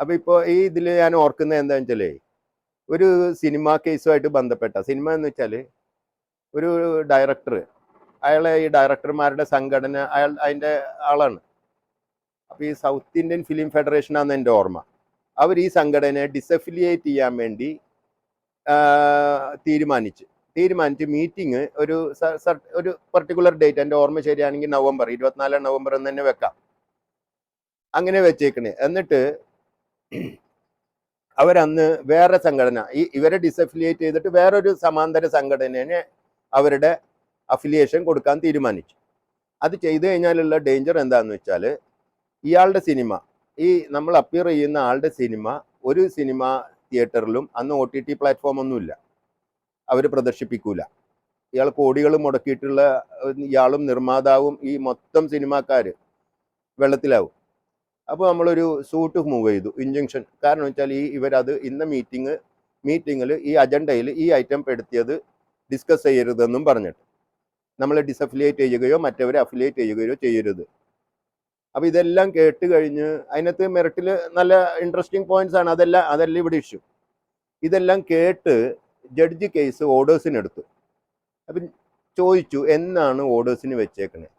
അപ്പൊ ഇപ്പോൾ ഈ ഇതിൽ ഞാൻ ഓർക്കുന്നത് എന്താ വെച്ചാലേ ഒരു സിനിമ കേസുമായിട്ട് ബന്ധപ്പെട്ട സിനിമ എന്ന് വെച്ചാൽ ഒരു ഡയറക്ടർ അയാളെ ഈ ഡയറക്ടർമാരുടെ സംഘടന അയാൾ അതിന്റെ ആളാണ്. അപ്പോൾ ഈ സൗത്ത് ഇന്ത്യൻ ഫിലിം ഫെഡറേഷനാണ് എന്റെ ഓർമ്മ. അവർ ഈ സംഘടനയെ ഡിസഫിലിയേറ്റ് ചെയ്യാൻ വേണ്ടി തീരുമാനിച്ചു. തീരുമാനിച്ച് മീറ്റിംഗ് ഒരു ഒരു പർട്ടിക്കുലർ ഡേറ്റ് എന്റെ ഓർമ്മ ശരിയാണെങ്കിൽ നവംബർ ഇരുപത്തിനാല് നവംബർ എന്ന് തന്നെ വെക്കാം. അങ്ങനെ വെച്ചേക്കണേ. എന്നിട്ട് അവരന്ന് വേറെ സംഘടന ഈ ഇവരെ ഡിസഫിലിയേറ്റ് ചെയ്തിട്ട് വേറൊരു സമാന്തര സംഘടനയെ അവരുടെ അഫിലിയേഷൻ കൊടുക്കാൻ തീരുമാനിച്ചു. അത് ചെയ്തു കഴിഞ്ഞാലുള്ള ഡേഞ്ചർ എന്താണെന്ന് വെച്ചാൽ ഇയാളുടെ സിനിമ ഈ നമ്മൾ അപ്പിയർ ചെയ്യുന്ന ആളുടെ സിനിമ ഒരു സിനിമ തിയേറ്ററിലും അന്ന് ഒ ടി ടി പ്ലാറ്റ്ഫോമൊന്നുമില്ല അവർ പ്രദർശിപ്പിക്കൂല. ഇയാൾ കോടികൾ മുടക്കിയിട്ടുള്ള ഇയാളും നിർമ്മാതാവും ഈ മൊത്തം സിനിമാക്കാർ വെള്ളത്തിലാവും. അപ്പോൾ നമ്മളൊരു സൂട്ട് മൂവ് ചെയ്തു ഇഞ്ചക്ഷൻ കാരണം വെച്ചാൽ ഈ ഇവരത് ഇന്ന മീറ്റിംഗ് മീറ്റിങ്ങിൽ ഈ അജണ്ടയിൽ ഈ ഐറ്റം പെടുത്തിയത് ഡിസ്കസ് ചെയ്യരുതെന്നും പറഞ്ഞിട്ട്. നമ്മൾ ഡിസഫിലിയേറ്റ് ചെയ്യുകയോ മറ്റവരെ അഫിലിയേറ്റ് ചെയ്യുകയോ ചെയ്യരുത്. അപ്പോൾ ഇതെല്ലാം കേട്ട് കഴിഞ്ഞ് അതിനകത്ത് മെറിറ്റിൽ നല്ല ഇൻട്രസ്റ്റിംഗ് പോയിന്റ്സ് ആണ്. അതെല്ലാം അതെല്ലാം ഇവിടെ ഇഷ്യൂ ഇതെല്ലാം കേട്ട് ജഡ്ജ് കേസ് ഓർഡേഴ്സിനെടുത്തു അപ്പം ചോദിച്ചു എന്നാണ് ഓർഡേഴ്സിന് വെച്ചേക്കുന്നത്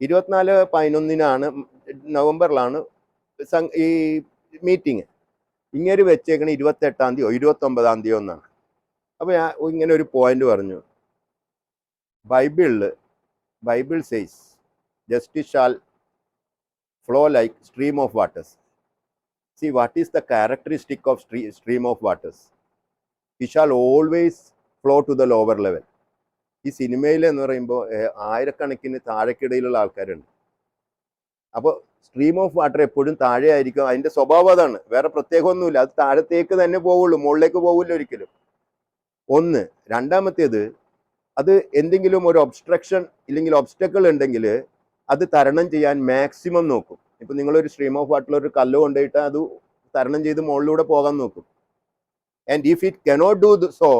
ഇരുപത്തിനാല് പതിനൊന്നിനാണ് നവംബറിലാണ് ഈ മീറ്റിംഗ് ഇങ്ങനെ വെച്ചേക്കണ ഇരുപത്തെട്ടാം തീയതിയോ ഇരുപത്തൊമ്പതാം തീയതിയോ എന്നാണ് അപ്പോൾ ഞാൻ ഇങ്ങനെ ഒരു പോയിന്റ് പറഞ്ഞു. ബൈബിളിൽ Bible says justice shall flow like stream of waters see what is the characteristic of stream stream of waters it shall always flow to the lower level ഈ സിനിമയിൽ എന്ന് പറയുമ്പോൾ ആയിരക്കണക്കിന് താഴെക്കിടയിലുള്ള ആൾക്കാരുണ്ട്. അപ്പോൾ സ്ട്രീം ഓഫ് വാട്ടർ എപ്പോഴും താഴെ ആയിരിക്കും അതിന്റെ സ്വഭാവം അതാണ്. വേറെ പ്രത്യേകമൊന്നുമില്ല. അത് താഴത്തേക്ക് തന്നെ പോവുള്ളൂ. മുകളിലേക്ക് പോവില്ല ഒരിക്കലും. ഒന്ന് രണ്ടാമത്തേത് അത് എന്തെങ്കിലും ഒരു ഒബ്സ്ട്രക്ഷൻ ഇല്ലെങ്കിൽ ഒബ്സ്റ്റക്കിൾ ഉണ്ടെങ്കിൽ അത് തരണം ചെയ്യാൻ മാക്സിമം നോക്കും. ഇപ്പൊ നിങ്ങളൊരു സ്ട്രീം ഓഫ് വാട്ടറിൽ ഒരു കല്ല് കൊണ്ടുപോയിട്ട് അത് തരണം ചെയ്ത് മുകളിലൂടെ പോകാൻ നോക്കും. And if it cannot do so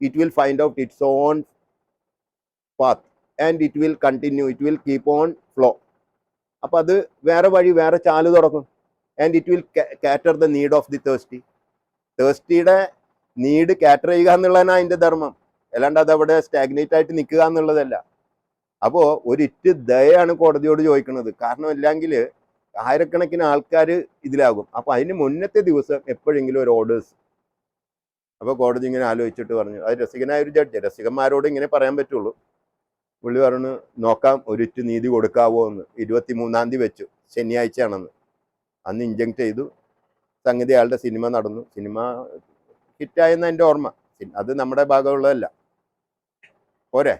it will find out its own path and it will continue it will keep on flow അപ്പൊ അത് വേറെ വഴി വേറെ ചാൽ തുറക്കും. And it will cater the need of the thirsty തേഴ്സ്റ്റിയുടെ need cater ചെയ്യുക എന്നുള്ളതാണ് അതിന്റെ ധർമ്മം. അല്ലാണ്ട് അത് അവിടെ സ്റ്റാഗ്നേറ്റ് ആയിട്ട് നിൽക്കുക എന്നുള്ളതല്ല. അപ്പോൾ ഒരിറ്റ് ദയാണ് കോടതിയോട് ചോദിക്കുന്നത്. കാരണം ഇല്ലെങ്കിൽ ആയിരക്കണക്കിന് ആൾക്കാർ ഇതിലാകും. അപ്പോൾ അതിന് മുന്നത്തെ ദിവസം എപ്പോഴെങ്കിലും ഒരു ഓർഡേഴ്സ് അപ്പോൾ കോടതി ഇങ്ങനെ ആലോചിച്ചിട്ട് പറഞ്ഞു. അത് രസികനായ ഒരു ജഡ്ജ് രസികന്മാരോട് ഇങ്ങനെ പറയാൻ പറ്റുള്ളൂ. പുള്ളി പറഞ്ഞു നോക്കാം ഒരിറ്റ് നീതി കൊടുക്കാവോ എന്ന്. ഇരുപത്തി മൂന്നാം തീയതി വെച്ചു ശനിയാഴ്ചയാണെന്ന്. അന്ന് ഇഞ്ചക്ട് ചെയ്തു. സംഗതി അയാളുടെ സിനിമ നടന്നു. സിനിമ ഹിറ്റായെന്ന് എന്റെ ഓർമ്മ. അത് നമ്മുടെ ഭാഗമുള്ളതല്ല. പോരെ?